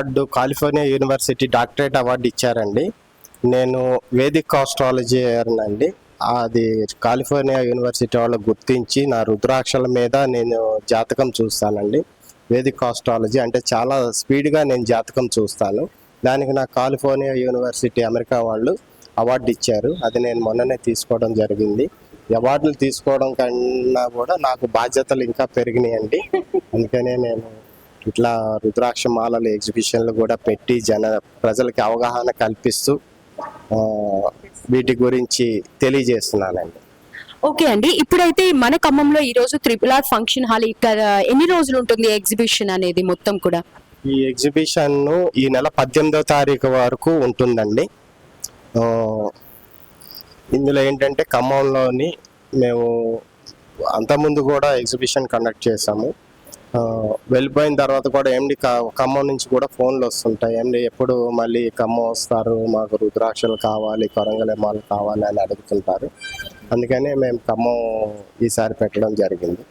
Award California university doctorate award ఇచ్చారండి. నేను Vedic astrology అండి అది కాలిఫోర్నియా యూనివర్సిటీ వాళ్ళు గుర్తించి నా రుద్రాక్షల మీద నేను జాతకం చూస్తానండి. వేదిక్ ఆస్ట్రాలజీ అంటే చాలా స్పీడ్గా నేను జాతకం చూస్తాను. దానికి నా కాలిఫోర్నియా యూనివర్సిటీ అమెరికా వాళ్ళు అవార్డు ఇచ్చారు. అది నేను మొన్ననే తీసుకోవడం జరిగింది. అవార్డులు తీసుకోవడం కన్నా కూడా నాకు బాధ్యతలు ఇంకా పెరిగినాయండి. అందుకనే నేను ఇట్లా రుద్రాక్ష మాలలు ఎగ్జిబిషన్లు కూడా పెట్టి జన ప్రజలకి అవగాహన కల్పిస్తూ వీటి గురించి తెలియజేస్తున్నానండి. ఓకే అండి. ఇప్పుడైతే మన ఖమ్మంలో ఈ రోజు త్రిపుల్ ఆర్ ఫంక్షన్ హాల్ ఇక్కడ ఎన్ని రోజులు ఉంటుంది ఎగ్జిబిషన్ అనేది మొత్తం కూడా? ఈ ఎగ్జిబిషన్ ఈ నెల పద్దెనిమిదవ తారీఖు వరకు ఉంటుందండి. ఇందులో ఏంటంటే ఖమ్మంలోని మేము అంతకుముందు కూడా ఎగ్జిబిషన్ కండక్ట్ చేసాము వెళ్ళిపోయిన తర్వాత కూడా ఎండి ఖమ్మం నుంచి కూడా ఫోన్లు వస్తుంటాయి. ఎండి ఎప్పుడు మళ్ళీ ఖమ్మం వస్తారు మాకు రుద్రాక్షలు కావాలి కొరంగలేమాలు కావాలి అని అడుగుతుంటారు. అందుకనే మేము ఖమ్మం ఈసారి పెట్టడం జరిగింది.